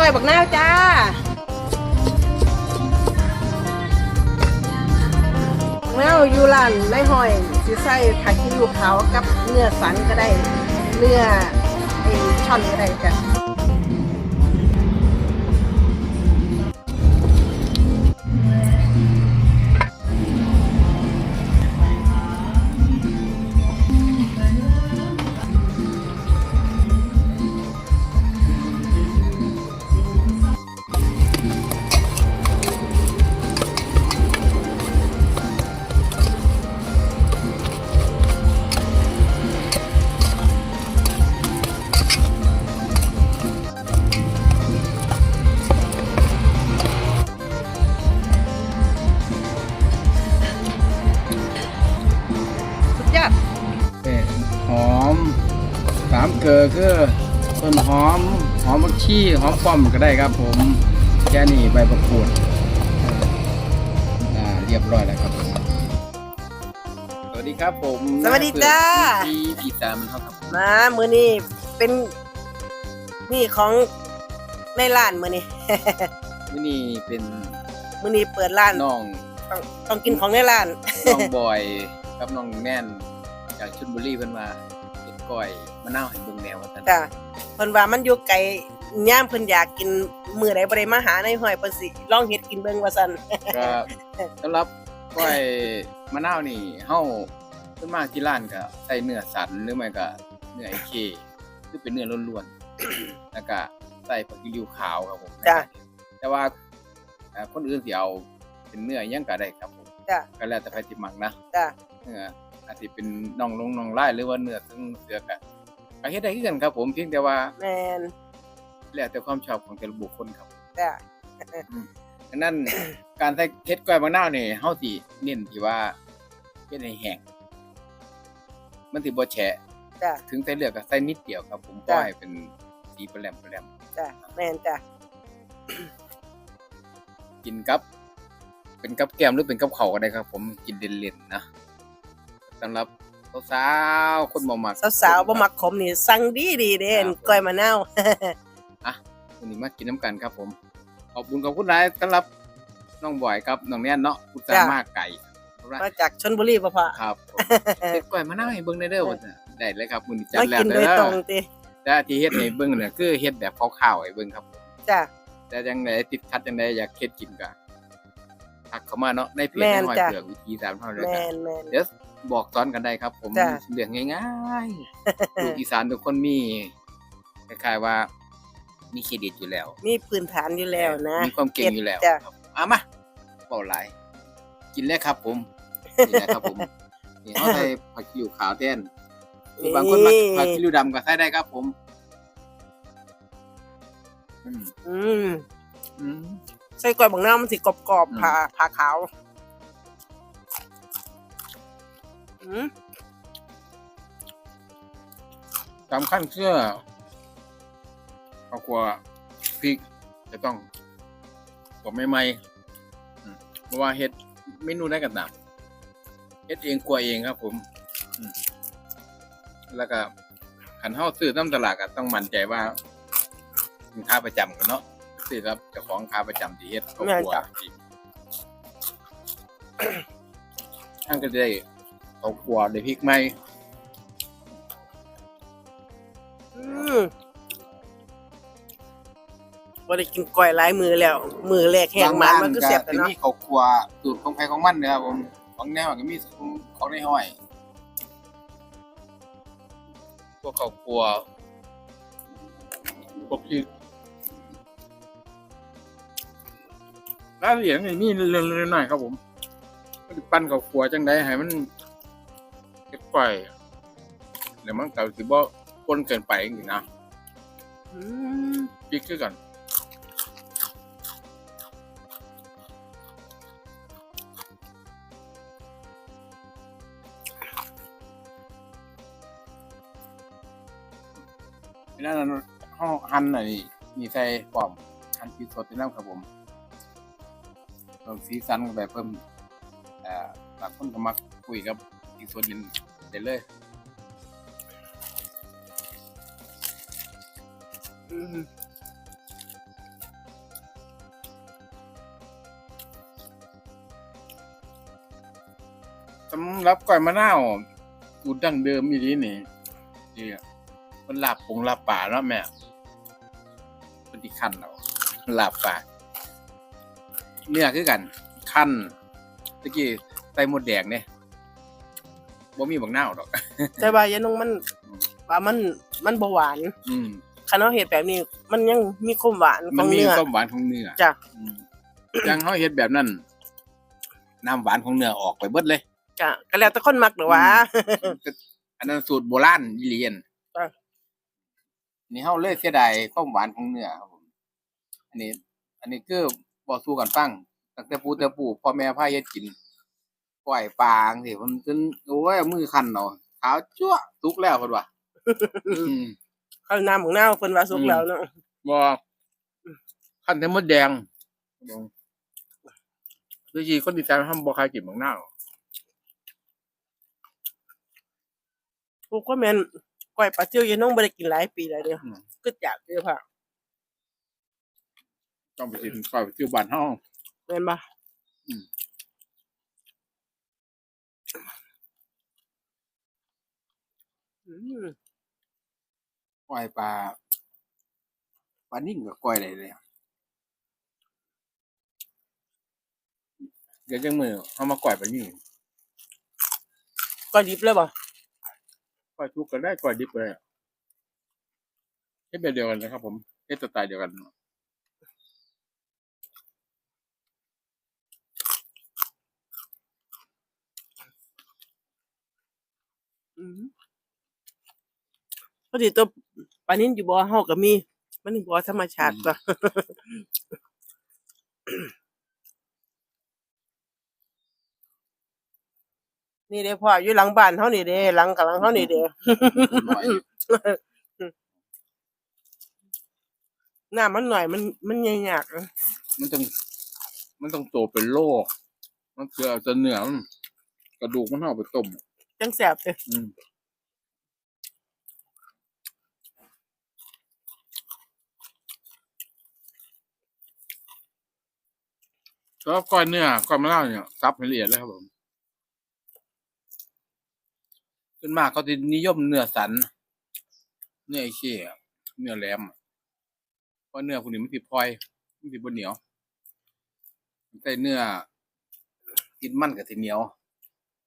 ก้อยบักนาวจ้าบักนาวยูรันไม่หอยสิใส่ผักขี้ลูกขาวกับเนื้อสันก็ได้ เนื้อไอช่อนก็ได้จ้ะ หอมบักชีหอมป้อมก็ได้ครับผมแค่นี้ใบประกรูดอ่าเรียบร้อยแล้วครับผมสวัสดีครับผมสวัสดีจ้าที่อีสานมันเท่ากับมามือนี้เป็นนี่ของในร้านมือนี้ที่นี่เป็นมือนี้เปิดร้านน้องต้องต้องกินของในร้านน้องบอยกับน้องแน่นจากชลบุรีเพิ่นมาเก็บก้อยมะนาวให้เบิ่งแนวว่าซั่นจ้ะเพิ่นว่ามันอยู่ไกล ย่ามเพิ่นอยากกินมื้อใดบ่ได้มาหาในห้อยเพิ่นสิลองเฮ็ดกินเบิ่งว่าซั่นก็สำหรับก้อยมะนาวนี่เฮาส่วนมากที่ร้านก็ใส่เนื้อสันหรือไม่ก็เนื้อไอเคคือเป็นเนื้อล้วนๆแล้วก็ใส่ผักกิ้วขาวครับผมจ้ะแต่ว่าเอ่อคนอื่นสิเอาเป็นเนื้ออิหยังก็ได้ครับผมจ้ะก็แล้วแต่ใครสิมักนะจ้ะเนื้ออาจสิเป็นน่องลงน่องลายหรือว่าเนื้อถึงเสือก็ก็เฮ็ดได้คือกันครับผมเพียงแต่ว่าแม่น แล้วแต่ความชอบของแต่ละบุคคลครับจ้ะดังนั้น การใส่เฮ็ดก้อยมะนาวนี่เฮาสิเน้นที่ว่าเฮ็ดให้แห้งมันสิบ่แฉะจ้ะ ถึงใส่เลือกก็ใส่นิดเดียวครับ ผมก็จ้ะให้เป็นสีแปรมแปรมจ้ะแม่นจ้ะกินกับ เป็นกับแกล้มหรือเป็นกับข้าวก็ได้ครับ ผมกินเล่นๆนะสำหรับสาวๆคนบ่มัก สาวๆบ่มักขมนี่สั่งดีดีๆเด้ครับก้อยมะนาว วันนี้มากินน้ำกันครับผม ขอบคุณขอบคุณหลายสำหรับน้องบอยครับน้องแน่นเนาะอุตส่าจ้ะห์มาไก่มาจากชลบุรีบ่พ่อครับผมเฮ็ดก้อยมะนาวให้เบิ่งได้เด้อว่าซั่นได้เลยครับมื้อนี้จัดมาแล้วกินโดเด้ยอตรงติแต่ที่เฮ็ดให้เบิ่งเนี่ยคือเฮ็ดแบบขาวๆให้เบิ่งครับผมจ้ะแต่จังไดติดขัดจังไดอยากเฮ็ดกินก็ทักเข้ามาเนาะในเพจแม่ในนหอยจ้ะเผือกวิธีสามเท่าเลยแม่กันนแม่นเดี๋ยวบอกสอนกันได้ครับ ผมจ้ะเรื่องง่ายๆลูกอีสานทุกคนมีคล้ายๆว่า มีเครดิตอยู่แล้ว มีพื้นฐานอยู่แล้วนะมีความเก่งอยู่แล้วจ้ะครับเอามาเบาหลายกินเลยครับผมนี่แหละครับผมนี่เขาใส่ผักขี้ริ้วขาวแทนหรือบางคนมักผักขี้ริ้วดำก็ใส่ได้ครับผม อืมอืมอืมใส่ก้อยบักนาวมันสิกรอบอืมๆผ่าผ่าขาวอืมสำคัญเชื่อ ครอบครัวพริกจะต้องกดใหม่ๆอืมเพราะว่าเฮ็ดเมนูได้กันตามเฮ็ดเองกลัวเองครับ ผมอืมแล้วก็ขันเฮาซื้อน้ำตลาดก็ต้องมั่นใจว่าสินค้าประจำกันเนาะซื้อครับเจ้าของค้าประจำที่เฮ็ดครอบครัวที่ท่านก็จะได้ครอบครัวได้พริกใหม่อืม บ่ได้กินก้อยหลายมือแล้ว มือแรกแห้งมันมันก็เสียบจะแต่เนาะมีครอบครัวสูตรของใครของมันเนยครับผมของแนวก็มีของของในห้อยพวกครอบครัวพวกที่รายละเอียดนี่มีเรื่องๆหน่อยๆครับผมมันสิปั้นครอบครัวจังไดให้มันเก็บไว้เดี๋ยวมันก็สิบ่ปนเกินไปจริงๆนะอืมพ นั่นห้องหันหน่อยนี่ใส่ปอมหันพริกสดไปนั่นครับผมเพิ่มสีสันแบบเพิ่มอ่าหลายคนก็มักคุยกับพริกสดเป็นเด็ดเลยสำหรับก้อยมะนาวสูตรดั้งเดิมมีนี้นี่นี่ มันลาบปงลาบป่าเนาะแม่เป็นที่ขั้นเอาลาบป่าเนื้อคือกันขั้นตะกี้ใส่หมดแดงเนี่ยบ่มีบักนาวดอก แต่ว่ายายนงมันว่ามันมันบ่หวานอืมคันเราเฮ็ดแบบนี้ มันยังมีความหวานขมัอนงมีเนื้อความหวานของเนื้อจ้ะอืมอย่างเขาเฮ็ดแบบนั้นน้ำหวานของเนื้อออกไปเบิดเลย จ้ะก็แล้วแต่คนมักหรือว่าอันนั้นสูตรโบราณอีเลียนจ้ะ นี่เฮาเลยเสียดายความหวานของเนื้อครับผม อันนี้ อันนี้คือบ่สู้กันฟังตั้งแต่ปู่แต่ปู่พ่อแม่พาเฮ็ดกินปล่อยปลาจังซี่มันจนโอ้ยเอามือคันเอาขาวจั๊วะสุกแล้วเพิ่นว่าอืม ข้าวหน้าหมูน้าเพิ่นว่าสุกแล้วเนาะบ่คันแต่มดแดงคือสิคนอีสานทำบ่คายกินบักนาวกูก็แม่น ก้อยปลาเจียวยายนงบ่ได้กินหลายปีแล้วเด้อก็อยากเด้อค่ะต้องไปกินปลาซิวบ้านเฮาแม่นบ่อืมอืมปล่อยปลาปลานิ่งกับก้อยได้เลยอะเดี๋ยวจังมือเอามาก้อยปลานิ่งก้อยดิบเลยบ่ก้ อยทุกก็ได้ก้อยดิบก็ได้อะเฮ็ดแบบเดียวกันนะครับผมเฮ็ดสไตล์เดียวกันอืมพอดีตัวปลานินอยู่บ่อเฮาก็มี มันบ่อธรรมชาติตัว นี่เด้พ่ออยู่หลังบ้านเฮานี่เด้หลังกับหลังเฮานี่เด้หน่อยน้ามันหน่อยมันมันใหญ่ยากอะมันต้อง มันต้องโตเป็นโลกมันเกลือจะเหนือมันกระดูกมันเอาไปต้ม จังแซ่บเด้อืมแล้วก้อยเนื้อก้อยมะนาวเนี่ยซับให้ละเอียดเลยครับผม ส่วนมากเขาจะนิยมเนื้อสัน เนื้อไอ้เชี่ยเนื้อแหลมอะเพราะเนื้อพวกนี้มันติพลอยมันติบนเหนียวแต่เนื้อกินมันกับทีเหนียว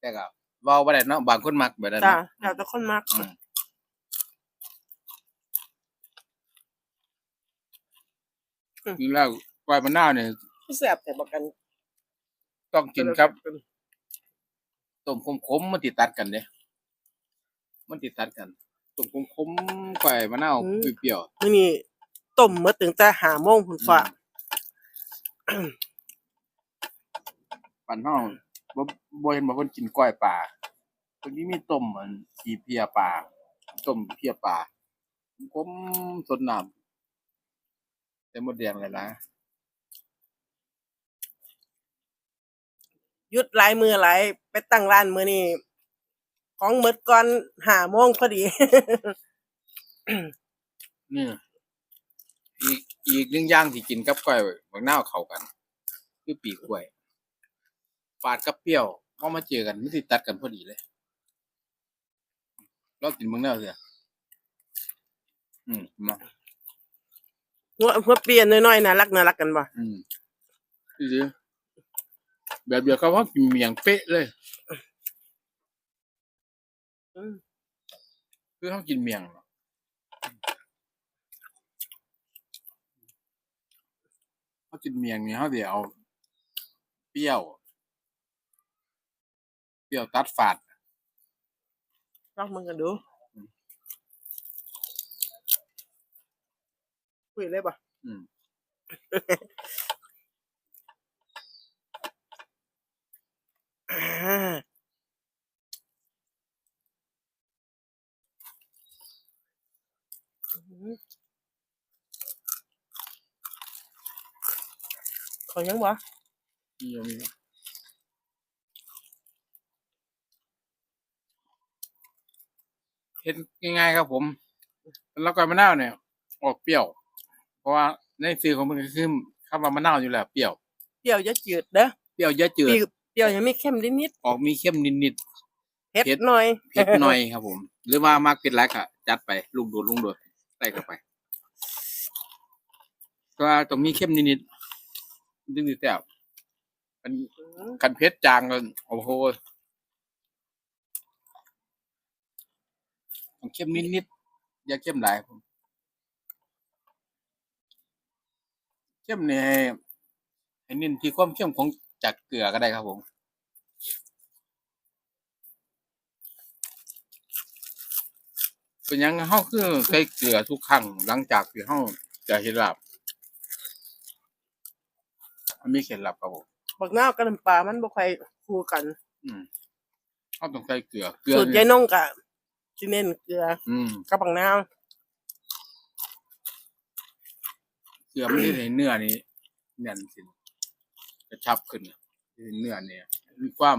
แต่ก็เว้าบ่ได้เนาะบางคนมักแบบนั้นจ้าเนาะแล้วแต่คนมักอืมจริงแล้วกล้วยมะนาวเนี่ยแซ่บแต่บ่กันต้องกินครับต้มขมๆมันติดตัดกันเด้ มันติดตัดกันต้มขมๆกล้วยมะนาวเปรี้ยวมื้อนี้ต้มมื้อถึงแต่5โมงพุ่นๆฟ้าอืมปั่นเฮาบ่บ่เห็นบ่เพิ่นกินกล้วยปลาเพิ่นสิมีต้มอันขี้เพียปลาต้มเพียปลาขมสดน้ำแต่หมดแดงเลยนะหยุดหลายมื้อหลายไปตั้งร้านมื้อนี้ ของหมดก่อน5โมงพอดี นี่อีกอีกหนึ่งอย่างที่กินกับกล้วยบักนาวเข้ากัน คือปีกกล้วยฝาดกับเปรี้ยวพอมาเจอกันมันสิตัดกันพอดีเลยเรากินบักนาวเสียอืมมาหัวหัวเปลี่ยนน้อยๆน่ารักน่ารักกันบ่อืมดีแบบเดียวกับว่ากินเมียงเป๊ะเลยอืม คือเขากินเมียงเนาะเขากินเมียงนี่เขาเดี๋ยวเอาเปรี้ยว เปรี้ยวตัดฝาดลองมึงกันดูอืมคุยเลยบ่อืมอ่า ขอยังบ่นี่ยังมีเห็นง่ายๆครับผม แล้วก็มะนาวเนี่ย ออกเปรี้ยว เพราะว่าในซื้อของมันก็คือคำว่ามะนาวอยู่แล้วเปรี้ยว เปรี้ยวจะจืดเด้อเปรี้ยวเยอะจืปีดปีปรี้ยวยังมีเค็มนิดออกมีเข้มนิดๆเผ็ดเผ็ดหน่อยๆเผ็ดหน่อยครับผม หรือว่ามากเป็นไรก็จัดไปลุงโดดลุงโดดใส่เข้าไป ก็ต้องมีเข้มนิดๆ นิดๆแต่บมันกันเผ็ดจางก็โอ้โหต้องเข้มนิดๆอย่าเข้มหลายผมเข้มเนี่ยให้เน้นที่ความเข้มของจากเกลือก็ได้ครับผมเป็นหยังเฮาคือใส่เกลือทุกครั้งหลังจากที่เฮาจะเฮ็ดลาบ มันมีเคล็ดลับครับผมบักนาวกับน้ำปลามันบ่ค่อยคู่กัน อืมเฮาต้องใส่เกลือเกลือสูตรนี่ยายนงกะสิเน้นเกลืออืมกับบักนาวเกลือมันสิให้เนื้อนี่แน่นขึ้นกระชับขึ้นให้เนื้อเนี่ยมีความ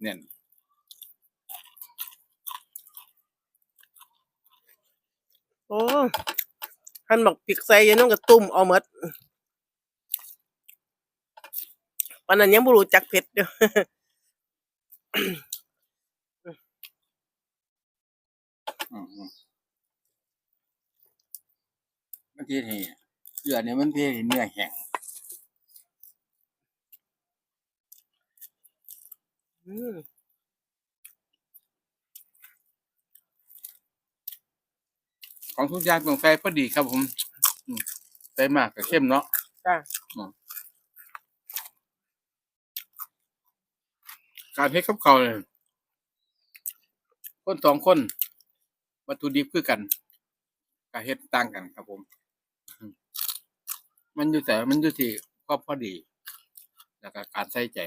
แน่นโอ้หันบักพริกใส่ยายนงก็ตุ่มเอาหมด ปานนั้นยังบ่รู้จักเผ็ดเด้ออืมๆมันสิให้เกลือเนี่ยมันสิให้เนื้อแห้งอืมของทุกอย่างต้องใส่พอดีครับผมอืมใส่มากก็เข้มเนาะ จ้า การเฮ็ดกับเขาวเนี่ยคนสองคน วัตถุดิบคือกันการเฮ็ดต่างกันครับผม มันอยู่แต่มันอยู่ที่ความพอดี แล้วก็การใส่ใจ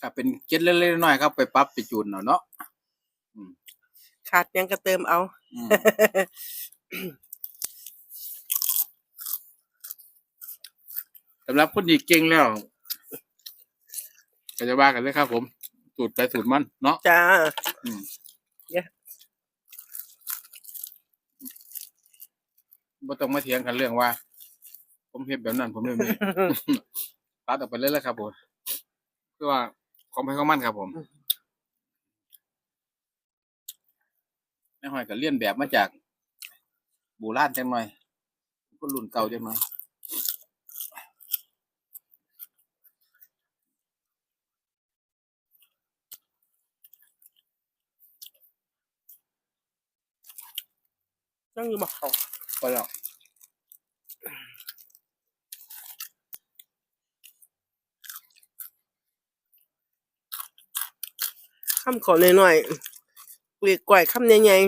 ถ้าเป็นเก็ดเล็กๆน้อยๆครับ ไปปรับไปจูนเอาเนาะขาดหยังก็เติมเอาอืม สำหรับคนที่เก่งแล้วก็จะว่ากันเลยครับ ผมสูตรไปสูตรมันเนาะจ้าอืมเนี่ยบ่ต้องมาเถียงกันเรื่องว่า ผมเฮ็ดแบบนั้น ผมเฮ็ดแบบนี้ ตัดออกไปเลยแล้วครับผมคือว่าของไปของมันครับผมแม่หอยก็เลียนแบบมาจากโบราณจังหน่อยคนรุ่นเก่าจังหน่อยต้องอยู่บ่เขาก็แล้วคำขอหน่อยๆเกลียกก่อยคำใหญ่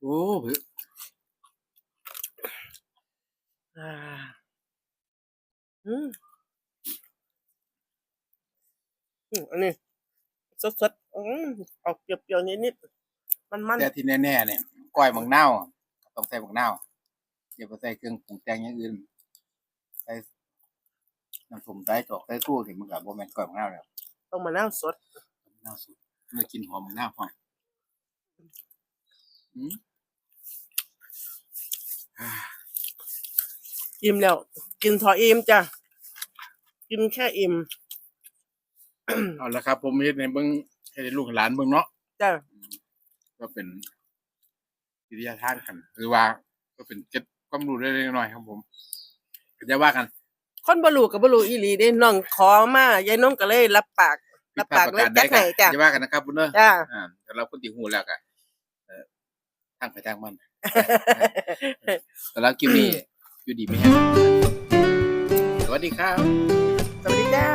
โอ้เฮ้ย ๆอ่า อืมอืมอันนี้สดๆอืมออกเปรี้ยวๆนิดๆมันๆแต่ที่แน่ๆเนี่ยก้อยบักนาวต้องใส่บักนาวอย่าไปใส่เครื่องปรุงแต่งอย่างอื่นใส่น้ำส้มใส่จอกใส่ตู้ที่มันก็บ่แม่นก้อยบักนาวแล้วต้องมะนาวสดบักนาวสุดเมื่อกินหอมบักนาวหอมอืมอ่าอิ่มแล้ว กินทออิ่มจ้ะ กินแค่อิ่มเอาละครับ ผมเฮ็ดให้เบิ่งให้ลูกให้หลานเบิ่งเนาะจ้ะก็เป็นวิทยาทานกันหรือว่า ก็เป็นเก็บความรู้เล็กๆน้อยๆครับผมก็จะว่ากันคนบรูกับบรูอีหลีเด้น้องขอมายายน้องก็เลยรับปากรับปากเลยจักไหนจ้ะจะว่ากันนะครับคุณเนอะจ้ะอ่าแต่เราคนที่หูแล้วก็เอ่อทางไปทางมันแต่เรากิมมี่อยู่ดีไหมฮะ สวัสดีครับ สวัสดีจ้า